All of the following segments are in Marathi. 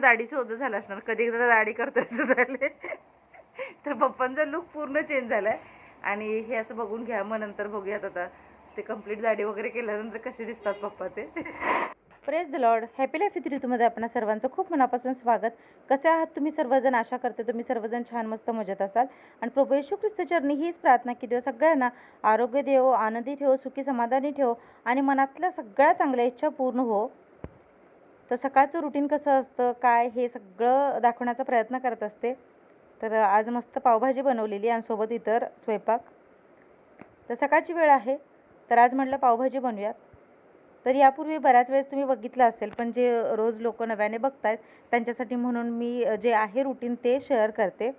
दाढीचं ओझं झालं असणार. कधी एकदा दाढी करतो असं झाले तर पप्पांचा लुक पूर्ण चेंज झाला आहे आणि हे असं बघून घ्या मग नंतर बघूयात आता. ते कंप्लीट दाढी वगैरे केल्यानंतर कसे दिसतात पप्पा ते. Press the lord happy life with ऋतूमध्ये आपणा सर्वांचं खूप मनापासून स्वागत. कसे आहात तुम्ही सर्वजण? आशा करते तुम्ही सर्वजण छान मस्त मजेत असाल. आणि प्रभू येशू ख्रिस्त चरणी हीच प्रार्थना की देव सगळ्यांना आरोग्य देव आनंदी ठेव सुखी समाधानी ठेव आणि मनातल्या सगळ्या चांगल्या इच्छा पूर्ण हो. तर सकाळचं रुटीन कसं असतं? काय? हे सगळं दाखवण्याचा प्रयत्न करत असते. तर आज मस्त पावभाजी बनवलेली आणि सोबत इतर स्वयंपाक. तर सकाळची वेळ आहे. तर आज म्हटलं पावभाजी बनवूयात. तर यापूर्वी बऱ्याच वेळेस तुम्ही बघितलं असेल पण जे रोज लोक नव्याने बघतायत त्यांच्यासाठी म्हणून मी जे आहे रुटीन ते शेअर करते.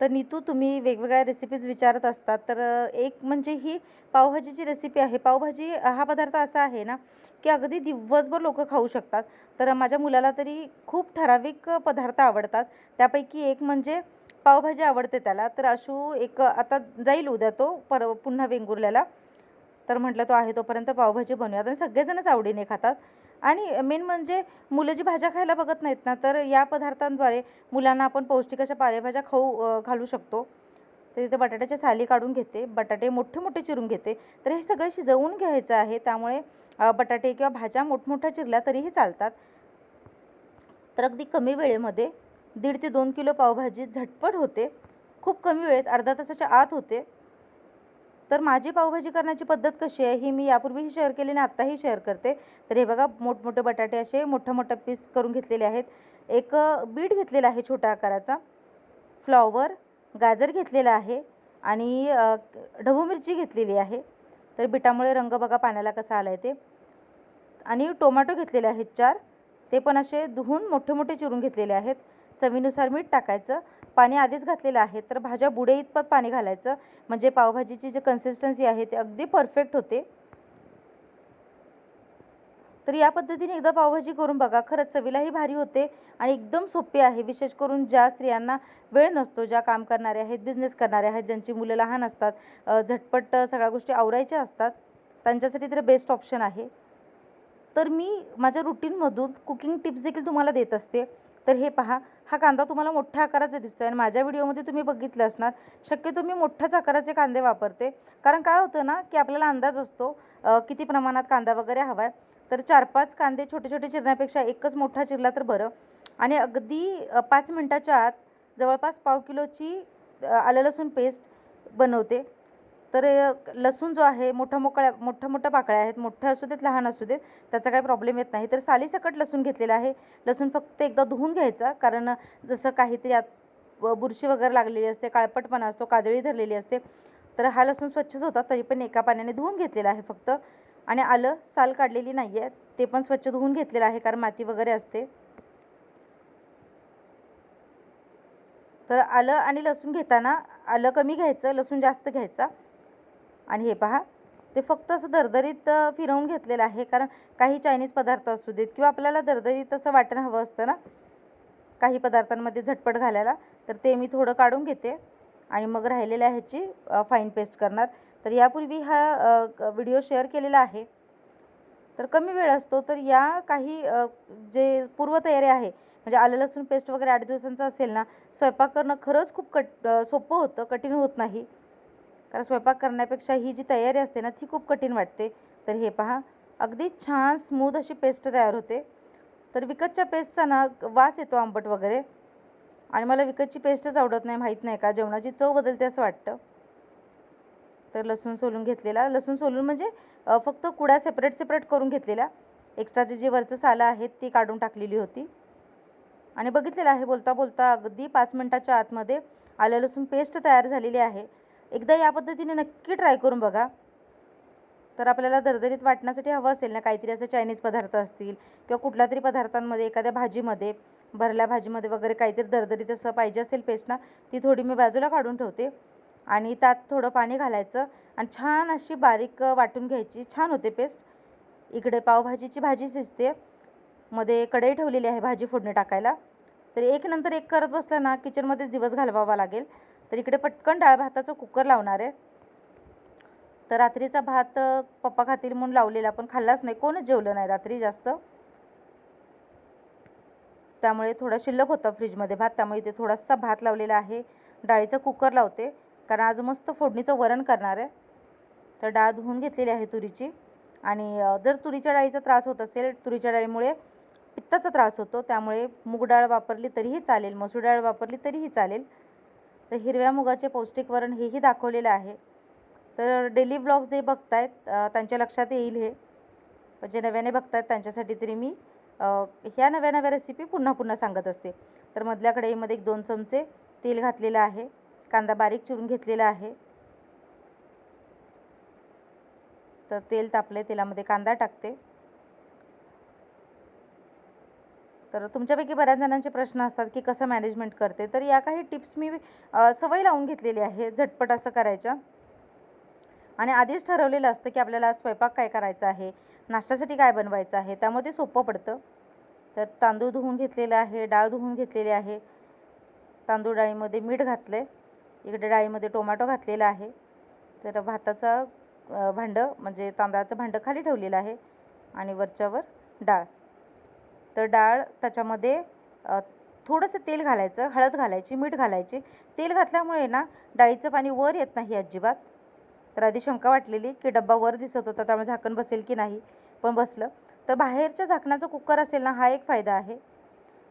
तर नीतू तुम्ही वेगवेगळ्या रेसिपीज विचारत असतात. तर एक म्हणजे ही पावभाजीची रेसिपी आहे. पावभाजी हा पदार्थ असा आहे ना की अगदी दिवसभर लोक खाऊ शकतात. तर माझ्या मुलाला तरी खूप ठराविक पदार्थ आवडतात. त्यापैकी एक म्हणजे पावभाजी आवडते त्याला. तर अशू एक आता जाईल उद्या तो पर पुन्हा वेंगुर्ल्याला. तर म्हटलं तो आहे तोपर्यंत पावभाजी बनवूयात. आणि सगळेजणच आवडीने खातात. आणि मेन म्हणजे मुलं जी भाज्या खायला बघत नाहीत ना तर या पदार्थांद्वारे मुलांना आपण पौष्टिक अशा पालेभाज्या खाऊ घालू शकतो. तर तिथे बटाट्याच्या साली काढून घेते. बटाटे मोठे मोठे चिरून घेते. तर हे सगळं शिजवून घ्यायचं आहे. त्यामुळे बटाटे किंवा भाज्या मोठमोठ्या चिरल्या तरीही चालतात. तर अगदी कमी वेळेमध्ये दीड ते दोन किलो पावभाजी झटपट होते. खूप कमी वेळेत अर्धा तासाच्या आत होते. तर माझी पावभाजी करण्याची पद्धत कशी आहे ही मी यापूर्वीही शेअर केली आणि आत्ताही शेअर करते. तर हे बघा मोठमोठे बटाटे असे मोठ्या मोठ्या पीस करून घेतलेले आहेत. एक बीट घेतलेला आहे छोट्या आकाराचा. फ्लॉवर गाजर घेतलेला आहे. आणि ढबू मिरची घेतलेली आहे. तर बिटामुळे रंग बघा पाण्याला कसा आला आहे ते. आणि टोमॅटो घेतलेले आहेत चार. ते पण असे धुवून मोठे मोठे चिरून घेतलेले आहेत. चवीनुसार मीठ टाकायचं. पाणी आधीच घातलेलं आहे. तर भाज्या बुडे इतपत पाणी घालायचं. म्हणजे पावभाजीची जी कन्सिस्टन्सी आहे ते अगदी परफेक्ट होते. तर या पद्धतीने एकदा पावभाजी करून बघा. खरंच चवीलाही भारी होते आणि एकदम सोपी आहे. विशेष करून ज्या स्त्रियांना वेळ नसतो ज्या काम करणाऱ्या आहेत बिझनेस करणाऱ्या आहेत ज्यांची मुलं लहान असतात झटपट सगळ्या गोष्टी आवरायच्या असतात त्यांच्यासाठी तर बेस्ट ऑप्शन आहे. तर मी माझ्या रुटीनमधून कुकिंग टिप्स देखील तुम्हाला देत असते. तर हे पहा हा कांदा तुम्हाला मोठ्या आकाराचा आहे आणि माझ्या व्हिडिओमध्ये तुम्ही बघितलं असणार. शक्यतो मी मोठ्याच आकाराचे कांदे वापरते. कारण काय होतं ना की आपल्याला अंदाज असतो किती प्रमाणात कांदा वगैरे हवा आहे तर चार पाच कांदे छोटे छोटे चिरण्यापेक्षा एकच मोठा चिरला तर बरं. आणि अगदी पाच मिनटाच्या आत जवळपास पाव किलोची आलं लसूण पेस्ट बनवते. तर लसूण जो आहे मोठा मोकळ्या मोठ्या मोठ्या पाकळ्या आहेत मोठ्या असू देत लहान असू देत त्याचा काही प्रॉब्लेम येत नाही. तर सालीसकट लसूण घेतलेला आहे. लसूण फक्त एकदा धुवून घ्यायचा कारण जसं काहीतरी आत बुरशी वगैरे लागलेली असते काळपटपणा असतो काजळी धरलेली असते तर हा लसूण स्वच्छच होता तरी पण एका पाण्याने धुवून घेतलेला आहे फक्त. आणि आलं साल काढलेली नाही आहे ते पण स्वच्छ धुवून घेतलेलं आहे कारण माती वगैरे असते. तर आलं आणि लसूण घेताना आलं कमी घ्यायचं लसूण जास्त घ्यायचा. आणि हे पहा ते फक्त असं दरदरीत फिरवून घेतलेलं आहे कारण काही चायनीज पदार्थ असू देत किंवा आपल्याला दरदरीत असं वाटण हवं असतं ना काही पदार्थांमध्ये झटपट घालायला तर ते मी थोडं काढून घेते. आणि मग राहिलेल्या ह्याची फाईन पेस्ट करणार. तर यापूर्वी हा व्हिडिओ शेअर केलेला आहे. तर कमी वेळ असतो तर या काही जे पूर्वतयारी आहे म्हणजे आलं लसूण पेस्ट वगैरे आठ दिवसांचं असेल ना स्वयंपाक करणं खरंच खूप कट सोपं होतं कठीण होत नाही. कारण स्वयंपाक करण्यापेक्षा ही जी तयारी असते ना ती खूप कठीण वाटते. तर हे पहा अगदी छान स्मूथ अशी पेस्ट तयार होते. तर विकतच्या पेस्टचा ना वास येतो आंबट वगैरे. आणि मला विकतची पेस्टच आवडत नाही माहीत नाही का? जेवणाची चव बदलते असं वाटतं. तर लसूण सोलून घेतलेला. लसूण सोलून म्हणजे फक्त कुडा सेपरेट सेपरेट करून घेतलेल्या. एक्स्ट्राचे जे वरचं सालं आहेत ती काढून टाकलेली होती. आणि बघितलेलं आहे बोलता बोलता अगदी पाच मिनटाच्या आतमध्ये आलं लसूण पेस्ट तयार झालेली आहे. एकदा या पद्धतीने नक्की ट्राय करून बघा. तर आपल्याला दरदरीत वाटण्यासाठी हवं असेल ना काहीतरी असं चायनीज पदार्थ असतील किंवा कुठल्या तरी पदार्थांमध्ये एखाद्या भाजीमध्ये भरल्या भाजीमध्ये वगैरे काहीतरी दरदरीत असं पाहिजे असेल पेस्ट ना ती थोडी मी बाजूला काढून ठेवते. आणि त्यात थोडं पाणी घालायचं आणि छान अशी बारीक वाटून घ्यायची. छान होते पेस्ट इकडे पावभाजीची भाजी शिजते. मध्ये कढई ठेवलेली आहे भाजी फोडणी टाकायला. तर एक नंतर एक करत बसला ना किचनमध्येच दिवस घालवावा लागेल. तर इकडे पटकन डाळ भाताचं कुकर लावणार आहे. तर रात्रीचा भात पप्पा खातील म्हणून लावलेला पण खाल्लाच नाही. कोणच जेवलं नाही रात्री जास्त. त्यामुळे थोडा शिल्लक होता फ्रीजमध्ये भात. त्यामुळे इथे थोडासा भात लावलेला आहे. डाळीचा कुकर लावते. कारण आज मस्त फोडणीचं वरण करणार आहे. तर डाळ धुवून घेतलेली आहे तुरीची. आणि जर तुरीच्या डाळीचा त्रास होत असेल तुरीच्या डाळीमुळे पित्ताचा त्रास होतो त्यामुळे मूग डाळ वापरली तरीही चालेल मसूर डाळ वापरली तरीही चालेल. तर हिरव्या मुगाचे पौष्टिक वरण हेही दाखवलेलं आहे. तर डेली ब्लॉग्स जे बघतायत त्यांच्या लक्षात येईल हे. जे नव्याने बघतायत त्यांच्यासाठी तरी मी ह्या नव्या नव्या रेसिपी पुन्हा पुन्हा सांगत असते. तर मधल्या कढईमध्ये एक दोन चमचे तेल घातलेलं आहे. कांदा बारीक चिरून घेतलेला आहे. तर तेल तापले तेलामध्ये कांदा टाकते. तर तुमच्यापैकी बऱ्याच जणांचे प्रश्न असतात की कसं मॅनेजमेंट करते. तर या काही टिप्स मी सवय लावून घेतलेली आहे झटपट असं करायच्या. आणि आधीच ठरवलेलं असतं की आपल्याला स्वयंपाक काय करायचा आहे नाश्त्यासाठी काय बनवायचं आहे त्यामुळे ते सोपं पडतं. तर तांदूळ धुवून घेतलेलं आहे डाळ धुवून घेतलेली आहे. तांदूळ डाळीमध्ये मीठ घातलं आहे इकडे डाळीमध्ये टोमॅटो घातलेला आहे. तर भाताचा भांडं म्हणजे तांदळाचं भांडं खाली ठेवलेलं आहे आणि वरच्यावर डाळ. तर डाळ त्याच्यामध्ये थोडंसं तेल घालायचं हळद घालायची मीठ घालायची. तेल घातल्यामुळे ना डाळीचं पाणी वर येत नाही अजिबात. तर आधी शंका वाटलेली की डब्बा वर दिसत होता त्यामुळे झाकण बसेल की नाही पण बसलं. तर बाहेरच्या झाकणाचा कुकर असेल ना हा एक फायदा आहे.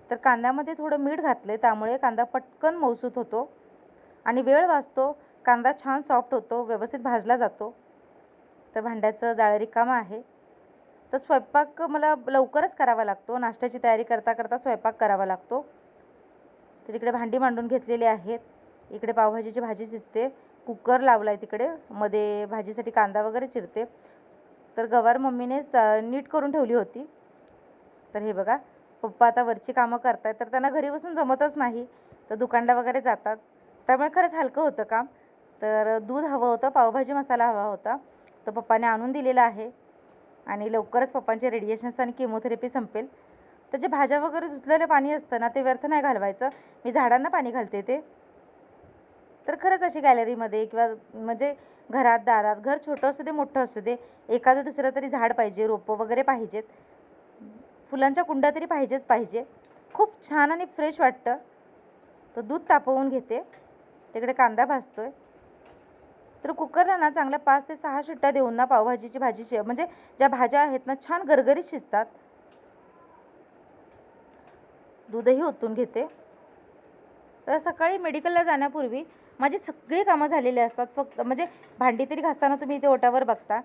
तर कांद्यामध्ये थोडं मीठ घातलं आहे त्यामुळे कांदा पटकन मौसूत होतो. आणि वेळ वाचतो कांदा छान सॉफ्ट होतो व्यवस्थित भाजला जातो. तर भांड्याचं जाळं रिकामं आहे. तर स्वयंपाक मला लवकरच करावा लागतो. नाश्त्याची तयारी करता करता स्वयंपाक करावा लागतो. तर इकडे भांडी मांडून घेतलेली आहेत. इकडे पावभाजीची भाजी शिजते. कुकर लावला आहे तिकडे. मध्ये भाजीसाठी कांदा वगैरे चिरते. तर गवार मम्मीने नीट करून ठेवली होती. तर हे बघा पप्पा आता वरची कामं करतायत. तर त्यांना घरी बसून जमतच नाही. तर दुकानला वगैरे जातात. त्यामुळे खरंच हलकं होतं काम. तर दूध हवं होतं पावभाजी मसाला हवा होता. तो पप्पाने आणून दिलेला आहे. आणि लवकरच पप्पांचे रेडिएशन्स आणि केमोथेरपी संपेल. तर जे भाज्या वगैरे धुतलेलं पाणी असतं ना ते व्यर्थ नाही घालवायचं. मी झाडांना पाणी घालते ते. तर खरंच अशी गॅलरीमध्ये किंवा म्हणजे घरात दारात घर छोटं असू दे मोठं असू दे एखादं दुसरं तरी झाड पाहिजे रोपं वगैरे पाहिजेत. फुलांच्या कुंड्या तरी पाहिजेच पाहिजे. खूप छान आणि फ्रेश वाटतं. तर दूध तापवून घेते. तिकडे कांदा भाजतोय. तर कुकरला ना चांगल्या पाच ते सहा शिट्ट्या देऊन ना पावभाजीची भाजी शि म्हणजे ज्या भाज्या आहेत ना छान गरगरीत शिजतात. दूधही ओतून घेते. तर सकाळी मेडिकलला जाण्यापूर्वी माझी सगळी कामं झालेली असतात. फक्त म्हणजे भांडी तरी घासताना तुम्ही इथे ओटावर बघता.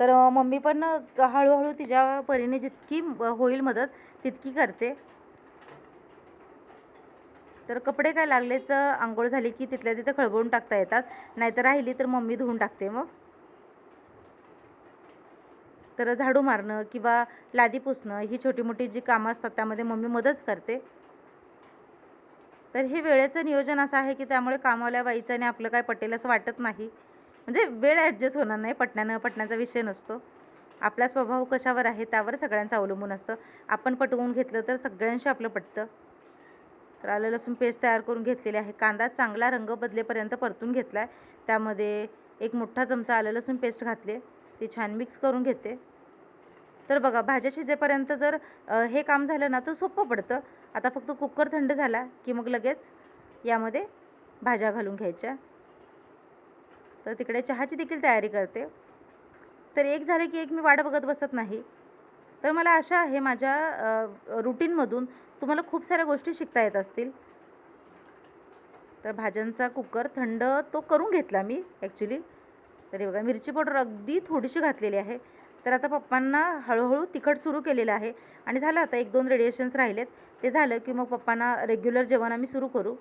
तर मम्मी पण हळूहळू तिच्या परीने जितकी होईल मदत तितकी करते. तर कपडे काय लागलेच आंघोळ झाली की तिथल्या तिथं खळबळून टाकता येतात. नाहीतर राहिली तर मम्मी धुवून टाकते मग. तर झाडू मारणं किंवा लादी पुसणं ही छोटी मोठी जी कामं असतात त्यामध्ये मम्मी मदत करते. तर हे वेळेचं नियोजन असं आहे की त्यामुळे कामाला बाईचं आणि आपलं काय पटेल असं वाटत नाही. म्हणजे वेळ ॲडजस्ट होणार नाही पटण्यानं पटण्याचा विषय नसतो. आपला स्वभाव कशावर आहे त्यावर सगळ्यांचं अवलंबून असतं. आपण पटवून घेतलं तर सगळ्यांशी आपलं पटतं. तर आलं लसूण पेस्ट तयार करून घेतलेली आहे. कांदा चांगला रंग बदलेपर्यंत परतून घेतला आहे त्यामध्ये एक मोठा चमचा आलं लसूण पेस्ट घातले. ती छान मिक्स करून घेते. तर बघा भाज्या शिजेपर्यंत जर हे काम झालं ना तर सोपं पडतं. आता फक्त कुकर थंड झाला की मग लगेच यामध्ये भाज्या घालून घ्यायच्या. तर तिकडे चहाची देखील तयारी करते. तर एक झाले की एक मी वाट बघत बसत नाही. तर मला आशा आहे माझ्या रुटीनमधून तुम्हाला खूप साऱ्या गोष्टी शिकता येत असतील. तर भाज्यांचा कुकर थंड तो करून घेतला मी ॲक्च्युली तरी बघा मिरची पावडर अगदी थोडीशी घातलेली आहे. तर आता पप्पांना हळूहळू तिखट सुरू केलेलं आहे. आणि झालं आता एक दोन रेडिएशन्स राहिलेत. ते झालं की मग पप्पांना रेग्युलर जेवण आम्ही सुरू करू.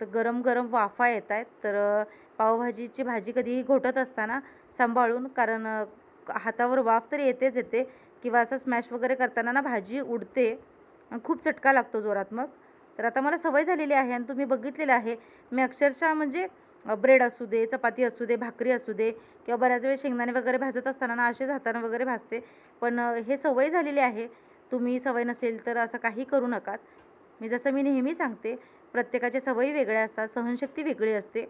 तर गरम गरम वाफा येत आहेत तर पावभाजीची भाजी कधीही घोटत असताना सांभाळून कारण हातावर वाफ तर येतेच येते. किंवा असं स्मॅश वगैरे करताना ना भाजी उडते. आणि खूप चटका लागतो जोरात मग. तर आता मला सवय झालेली आहे आणि तुम्ही बघितलेलं आहे. मी अक्षरशः म्हणजे ब्रेड असू दे चपाती असू दे भाकरी असू दे किंवा बऱ्याच वेळ शेंगदाणे वगैरे भाजत असताना ना असेच हाताने वगैरे भाजते. पण हे सवय झालेली आहे. तुम्ही सवय नसेल तर असं काही करू नका मी जसं मी नेहमी सांगते प्रत्येकाच्या सवयी वेगळ्या असतात सहनशक्ती वेगळी असते.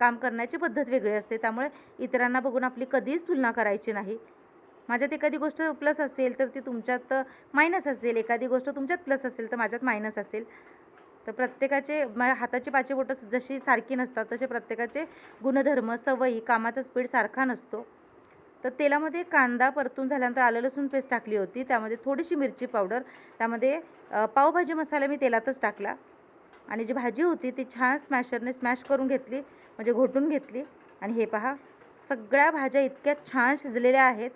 काम करण्याची पद्धत वेगळी असते. त्यामुळे इतरांना बघून आपली कधीच तुलना करायची नाही. माझ्यात एखादी गोष्ट प्लस असेल तर ती तुमच्यात मायनस असेल. एखादी गोष्ट तुमच्यात प्लस असेल तर माझ्यात मायनस असेल. तर प्रत्येकाचे हाताची पाची बोटं जशी सारखी नसतात तसे प्रत्येकाचे गुणधर्म सवयी कामाचा स्पीड सारखा नसतो. तर तेलामध्ये कांदा परतून झाल्यानंतर आलं लसूण पेस्ट टाकली होती. त्यामध्ये थोडीशी मिरची पावडर त्यामध्ये पावभाजी मसाला मी तेलातच टाकला. आणि जी भाजी होती ती छान स्मॅशरने स्मॅश करून घेतली. म्हणजे घोटून घेतली. आणि हे पहा सगळ्या भाज्या इतक्या छान शिजलेल्या आहेत.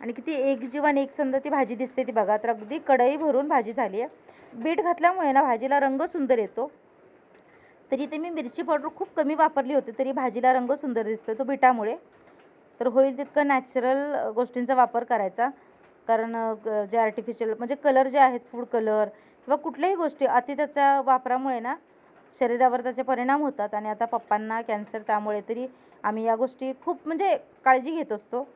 आणि किती एक जीवन एक संद ती भाजी दिसते ती बघा तर अगदी कढई भरून भाजी झाली आहे. बीट घातल्यामुळे ना भाजीला रंग सुंदर येतो. तरी ते मी मिरची पावडर खूप कमी वापरली होती तरी भाजीला रंग सुंदर दिसतो तो बिटामुळे. तर होईल तितकं नॅचरल गोष्टींचा वापर करायचा. कारण ग- जे आर्टिफिशियल म्हणजे कलर जे आहेत फूड कलर किंवा कुठल्याही गोष्टी अति त्याच्या वापरामुळे ना शरीरावर त्याचे परिणाम होतात आणि आता पप्पांना कॅन्सर त्यामुळे तरी आम्ही या गोष्टी खूप म्हणजे काळजी घेत असतो.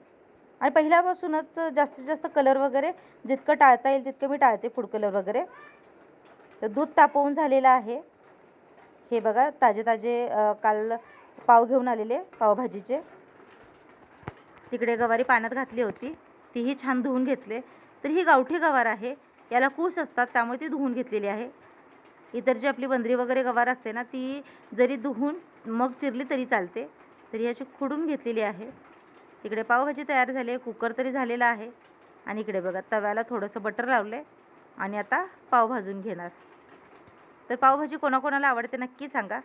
आणि पहिल्यापासूनच जास्तीत जास्त कलर वगैरे जितकं टाळता येईल तितकं मी टाळते फूड कलर वगैरे. तर दूध तापवून झालेलं आहे. हे बघा ताजे ताजे काल पाव घेऊन आलेले पावभाजीचे. तिकडे गवारी पाण्यात घातली होती. तीही छान धुवून घेतले. तर ही गावठी गवार आहे. याला कूस असतात त्यामुळे ती धुवून घेतलेली आहे. इतर जी आपली बंदरी वगैरे गवार असते ना ती जरी धुवून मग चिरली तरी चालते. तरी अशी खुडून घेतलेली आहे. तिकडे पावभाजी तयार झाली आहे. कुकर तरी झालेला आहे. आणि इकडे बघा तव्याला थोडंसं बटर लावलं आहे आणि आता पाव भाजून घेणार. तर पावभाजी कोणाकोणाला आवडते नक्की सांगा.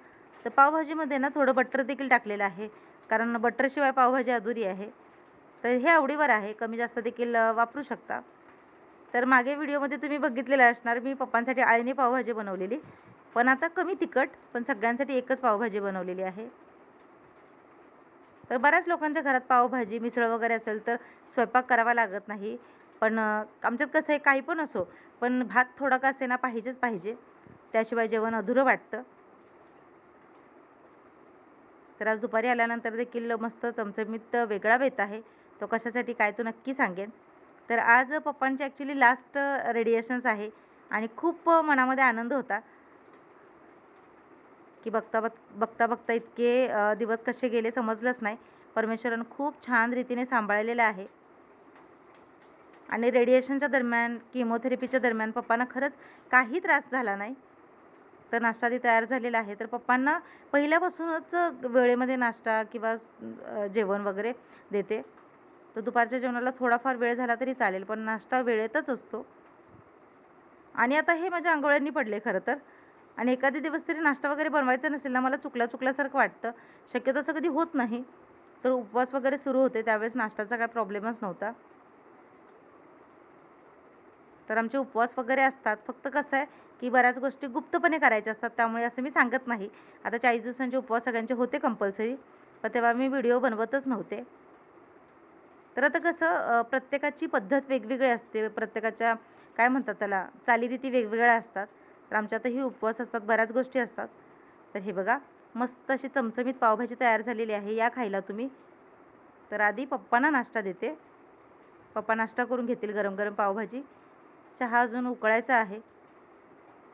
तर पावभाजीमध्ये ना थोडं बटर देखील टाकलेलं आहे. कारण बटरशिवाय पावभाजी अधुरी आहे. तर हे आवडीवर आहे. कमी जास्त देखील वापरू शकता. तर मागे व्हिडिओमध्ये तुम्ही बघितलेलं असणार मी पप्पांसाठी आळीने पावभाजी बनवलेली. पण आता कमी तिखट पण सगळ्यांसाठी एकच पावभाजी बनवलेली आहे. तर बऱ्याच लोकांच्या घरात पावभाजी मिसळ वगैरे असेल तर स्वयंपाक करावा लागत नाही. पण आमच्यात कसं आहे काही पण असो पण भात थोडा का असेना पाहिजेच पाहिजे. त्याशिवाय जेवण अधुरं वाटतं. तर आज दुपारी आल्यानंतर देखील मस्त चमचमीत वेगळा बेत आहे. तो कशासाठी काय तो नक्की सांगेन. तर आज पप्पांचे ॲक्च्युली लास्ट रेडिएशन्स आहे. आणि खूप मनामध्ये आनंद होता. की बघता बघ बघता बघता इतके दिवस कसे गेले समजलंच नाही. परमेश्वरन खूप छान रीतीने सांभाळलेलं आहे. आणि रेडिएशनच्या दरम्यान किमोथेरपीच्या दरम्यान पप्पांना खरंच काही त्रास झाला नाही. तर नाश्ता ते तयार झालेला आहे. तर पप्पांना पहिल्यापासूनच वेळेमध्ये नाश्ता किंवा जेवण वगैरे देते. तर दुपारच्या जेवणाला थोडाफार वेळ झाला तरी चालेल पण नाश्ता वेळेतच असतो. आणि आता हे माझ्या आंघोळ्यांनी पडले खरं तर. आणि एखादी दिवस तरी नाश्ता वगैरे बनवायचा नसेल ना मला चुकल्या चुकल्यासारखं वाटतं. शक्यतो असं कधी होत नाही. तर उपवास वगैरे सुरू होते त्यावेळेस नाश्त्याचा काय प्रॉब्लेमच नव्हता. तर आमचे उपवास वगैरे असतात. फक्त कसं आहे की बऱ्याच गोष्टी गुप्तपणे करायच्या असतात त्यामुळे असं मी सांगत नाही. आता चाळीस दिवसांचे उपवास सगळ्यांचे होते कंपल्सरी पण तेव्हा मी व्हिडिओ बनवतच नव्हते. तर आता कसं प्रत्येकाची पद्धत वेगवेगळी असते. प्रत्येकाच्या काय म्हणतात त्याला चालीरीती वेगवेगळ्या असतात. तर आमच्या आता ही उपवास असतात बऱ्याच गोष्टी असतात. तर हे बघा मस्त अशी चमचमीत पावभाजी तयार झालेली आहे. या खायला तुम्ही. तर आधी पप्पांना नाश्ता देते. पप्पा नाश्ता करून घेतील गरम गरम पावभाजी. चहा अजून उकळायचा आहे.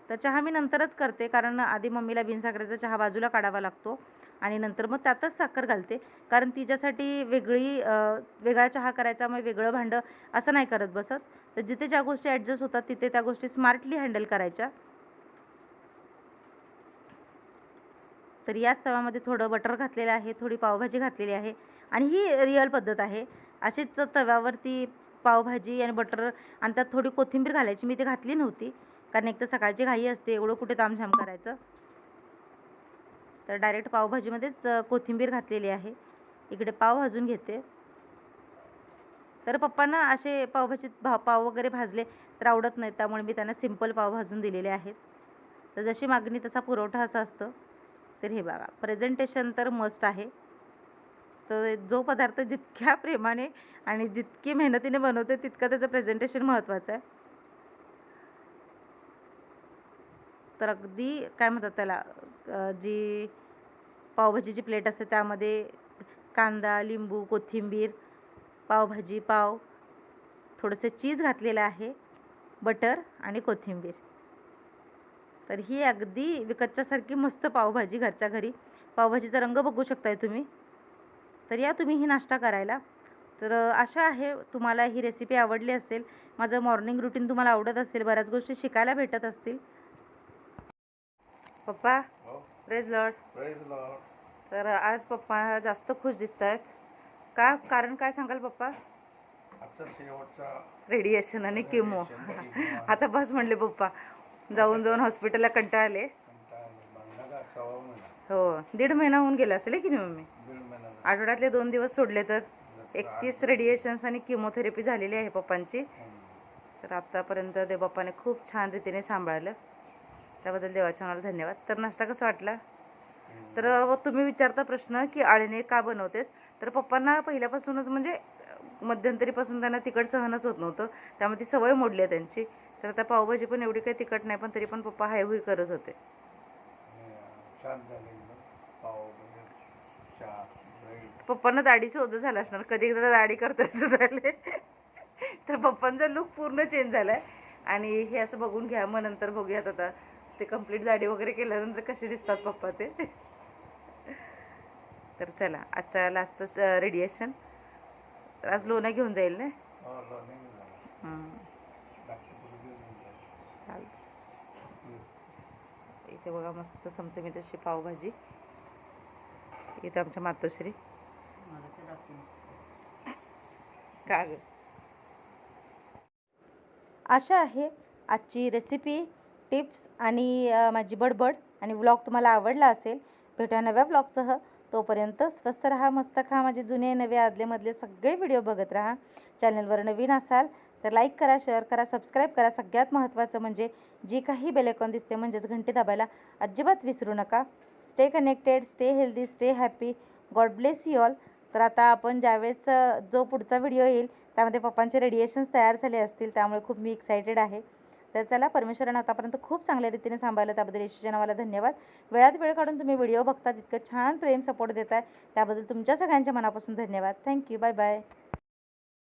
तर चहा मी नंतरच करते कारण आधी मम्मीला बिनसाखरेचा चहा बाजूला काढावा लागतो. आणि नंतर मग त्यातच साखर घालते. कारण तिच्यासाठी वेगळी वेगळा चहा करायचा मग वेगळं भांडं असं नाही करत बसत. तर जिथे ज्या गोष्टी ॲडजस्ट होतात तिथे त्या गोष्टी स्मार्टली हँडल करायच्या. तर याच तव्यामध्ये थोडं बटर घातलेलं आहे थोडी पावभाजी घातलेली आहे आणि ही रिअल पद्धत आहे. अशीच तव्यावरती पावभाजी आणि बटर आणि त्यात थोडी कोथिंबीर घालायची. मी ती घातली नव्हती. कारण एक तर सकाळची घाई असते एवढं कुठे तामझाम करायचं. तर डायरेक्ट पावभाजीमध्येच कोथिंबीर घातलेली आहे. इकडे पाव भाजून घेते. तर पप्पांना असे पावभाजीत भा पाव वगैरे भाजले तर आवडत नाही. त्यामुळे मी त्यांना सिंपल पाव भाजून दिलेले आहेत. तर जशी मागणी तसा पुरवठा असं असतं. तर हे बघा प्रेझेंटेशन तर मस्ट आहे. तर जो पदार्थ जितक्या प्रेमाने आणि जितकी मेहनतीने बनवते तितकं त्याचं प्रेझेंटेशन महत्त्वाचं आहे. तर अगदी काय म्हणतात त्याला जी पावभाजीची प्लेट असते त्यामध्ये कांदा लिंबू कोथिंबीर पावभाजी पाव थोडंसं चीज घातलेलं आहे बटर आणि कोथिंबीर. तर ही अगदी विकतच्यासारखी मस्त पावभाजी घरच्या घरी. पावभाजीचा रंग बघू शकताय तुम्ही. तर या तुम्ही ही नाश्ता करायला. तर आशा आहे तुम्हाला ही रेसिपी आवडली असेल. माझं मॉर्निंग रुटीन तुम्हाला आवडत असेल. बऱ्याच गोष्टी शिकायला भेटत असतील. पप्पा प्रेज लॉर्ड. Praise Lord. तर आज पप्पा जास्त खुश दिसत आहेत का कारण काय सांगाल पप्पा? रेडिएशन आणि किमो. आता बस म्हणले पप्पा. जाऊन जाऊन हॉस्पिटलला कंटाळले. हो दीड महिना होऊन गेला असेल की नाही मम्मी? आठवड्यातले दोन दिवस सोडले तर एकतीस रेडिएशन्स आणि किमोथेरपी झालेली आहे पप्पांची. तर आत्तापर्यंत ते पप्पाने खूप छान रीतीने सांभाळलं. त्याबद्दल देवाच्या मला धन्यवाद. तर नाश्ता कसा वाटला? तर तुम्ही विचारता प्रश्न की आळीने का बनवतेस? तर पप्पांना पहिल्यापासूनच म्हणजे मध्यंतरीपासून त्यांना तिखट सहनच होत नव्हतं. त्यामुळे ती सवय मोडली आहे त्यांची. तर आता पावभाजी पण एवढी काही तिखट नाही पण तरी पण पप्पा हायहुई करत होते. पप्पांना दाढीचं ओझं झालं असणार. कधी एकदा दाढी करतोय असं झाले तर पप्पांचा लुक पूर्ण चेंज झाला आहे आणि हे असं बघून घ्या मग नंतर बघूयात आता. ते कंप्लीट दाढी वगैरे केल्यानंतर कसे दिसतात पप्पा ते? तर चला आजचा लास्टचं रेडिएशन तर आज लोणं घेऊन जाईल ना? हो हं, चालेल. इथे बघा मस्त चमचमीत अशी पावभाजी. इथे आमच्या मातोश्री. का ग? आशा आहे आजची रेसिपी टिप्स आणि माझी बडबड आणि व्लॉग तुम्हाला आवडला असेल भेटूया नव्या व्लॉगसह. तोपर्यंत स्वस्त राहा मस्त खा. माझे जुने नवे आदलेमधले सगळे व्हिडिओ बघत राहा. चॅनलवर नवीन असाल तर लाईक करा शेअर करा सबस्क्राईब करा. सगळ्यात महत्त्वाचं म्हणजे जी काही बेलेकॉन दिसते म्हणजेच घंटी दाबायला अजिबात विसरू नका. Stay connected stay healthy stay happy god bless you all तर आता आपण ज्यावेळेस जो पुढचा व्हिडिओ येईल त्यामध्ये पप्पांचे रेडिएशन्स तयार झाले असतील त्यामुळे खूप मी एक्सायटेड आहे. तर चला परमेश्वरानं आतापर्यंत खूप चांगल्या रीतीने सांभाळलं. त्याबद्दल येशूच्या नावाला धन्यवाद. वेळात वेळ काढून तुम्ही व्हिडिओ बघता इतकं छान प्रेम सपोर्ट देताय. त्याबद्दल तुमच्या सगळ्यांच्या मनापासून धन्यवाद. Thank you bye bye